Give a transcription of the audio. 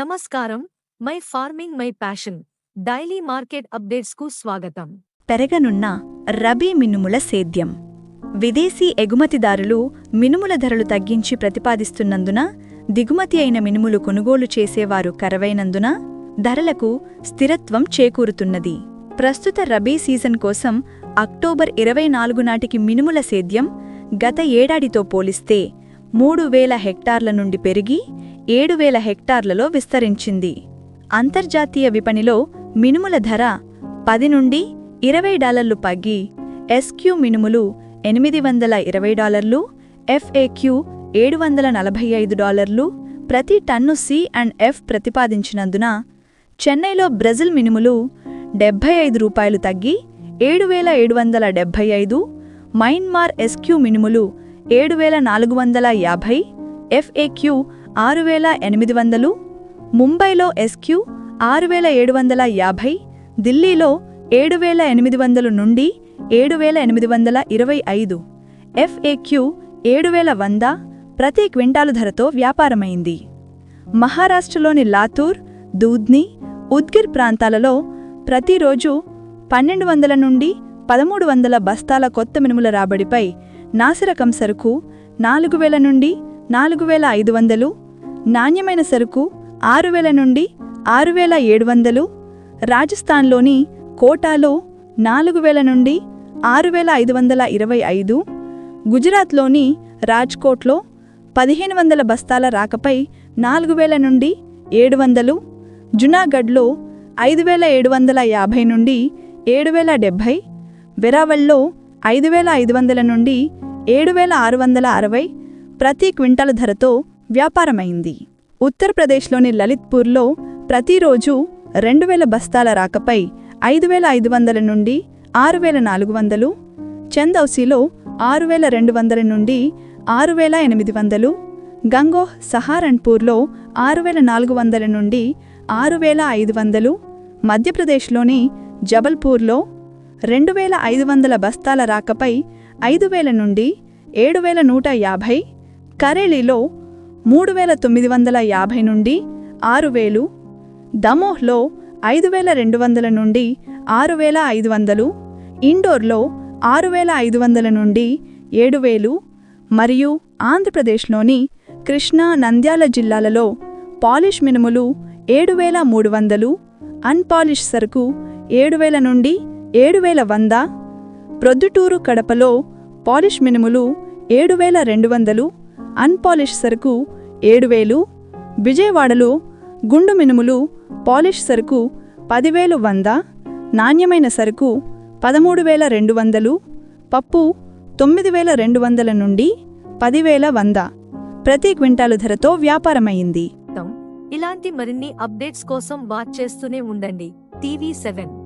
నమస్కారం. My farming my passion. Daily market అప్డేట్స్కు స్వాగతం. పెరగనున్న రబీ మినుముల సేద్యం. విదేశీ ఎగుమతిదారులు మినుముల ధరలు తగ్గించి ప్రతిపాదిస్తున్నందున దిగుమతి అయిన మినుములు కొనుగోలు చేసేవారు కరవైనందున ధరలకు స్థిరత్వం చేకూరుతున్నది. ప్రస్తుత రబీ సీజన్ కోసం అక్టోబర్ ఇరవై నాలుగు నాటికి మినుముల సేద్యం గత ఏడాదితో పోలిస్తే మూడు వేల హెక్టార్ల నుండి పెరిగి ఏడు వేల హెక్టార్లలో విస్తరించింది. అంతర్జాతీయ విపణిలో మినుముల ధర పది నుండి ఇరవై డాలర్లు పగ్గి ఎస్క్యూ మినుములు ఎనిమిది వందల ఇరవై డాలర్లు ఎఫ్ఏక్యూ ఏడు వందల నలభై ఐదు డాలర్లు ప్రతి టన్ను సి అండ్ ఎఫ్ ప్రతిపాదించినందున చెన్నైలో బ్రెజిల్ మినుములు డెబ్బై ఐదు రూపాయలు తగ్గి ఏడు వేల ఏడు వందల డెబ్బై ఐదు మైన్మార్ ఎస్క్యూ మినుములు ఏడు వేల నాలుగు వందల యాభై ఎఫ్ఏక్యూ ఆరు వేల ఎనిమిది వందలు ముంబైలో ఎస్క్యూ ఆరు వేల ఏడు వందల యాభై ఢిల్లీలో ఏడు వేల ఎనిమిది వందలు నుండి ఏడు వేల ఎనిమిది వందల ఇరవై ఐదు ఎఫ్ఏక్యూ ఏడు వేల వంద ప్రతి క్వింటాలు ధరతో వ్యాపారమైంది. మహారాష్ట్రలోని లాతూర్ దూద్ని ఉద్గిర్ ప్రాంతాలలో ప్రతిరోజు పన్నెండు వందల నుండి పదమూడు వందల బస్తాల కొత్త మినుముల రాబడిపై నాసిరకం సరుకు నాలుగు వేల నుండి నాలుగు వేల ఐదు వందలు నాణ్యమైన సరుకు ఆరు వేల నుండి ఆరు వేల ఏడు వందలు రాజస్థాన్లోని కోటాలో నాలుగు వేల నుండి ఆరు వేల ఐదు వందల ఇరవై ఐదు గుజరాత్లోని రాజ్కోట్లో పదిహేను వందల బస్తాల రాకపై నాలుగు వేల నుండి ఏడు వందలు జునాగఢ్లో ఐదు వేల ఏడు వందల యాభై నుండి ఏడు వేల డెబ్భై వెరావల్లో ఐదు వేల ఐదు వందల నుండి ఏడు వేల ఆరు వందల అరవై ప్రతి క్వింటాల ధరతో వ్యాపారమైంది. ఉత్తరప్రదేశ్లోని లలిత్పూర్లో ప్రతిరోజు రెండు వేల బస్తాల రాకపై ఐదు వేల ఐదు వందల నుండి ఆరు వేల నాలుగు వందలు చందౌసిలో ఆరు వేల రెండు వందల నుండి ఆరు వేల ఎనిమిది వందలు గంగోహ్ సహారన్పూర్లో ఆరు వేల నాలుగు వందల నుండి ఆరు వేల ఐదు వందలు మధ్యప్రదేశ్లోని జబల్పూర్లో రెండు వేల ఐదు వందల బస్తాల రాకపై ఐదు వేల నుండి ఏడు వేల నూట యాభై కరేలీలో మూడు వేల తొమ్మిది వందల యాభై నుండి ఆరు వేలు దమోహ్లో ఐదు వేల రెండు వందల నుండి ఆరు వేల ఐదు వందలు ఇండోర్లో ఆరు వేల ఐదు వందల నుండి ఏడు వేలు మరియు ఆంధ్రప్రదేశ్లోని కృష్ణా నంద్యాల జిల్లాలలో పాలిష్ మినుములు ఏడు వేల మూడు వందలు అన్పాలిష్ సరుకు ఏడు వేల నుండి ఏడు వేల వంద ప్రొద్దుటూరు కడపలో పాలిష్ మినుములు ఏడు వేల రెండు వందలు అన్పాలిష్ సరుకు ఏడు వేలు విజయవాడలో గుండు మినుములు పాలిష్ సరుకు పదివేలు వంద నాణ్యమైన సరుకు పదమూడు వేల రెండు వందలు పప్పు తొమ్మిది వేల రెండు వందల నుండి పదివేల వంద. ప్రతి క్వింటాలు ధరతో వ్యాపారమైంది. ఇలాంటి మరిన్ని అప్డేట్స్ కోసం వాచ్ చేస్తూనే ఉండండి. TV seven.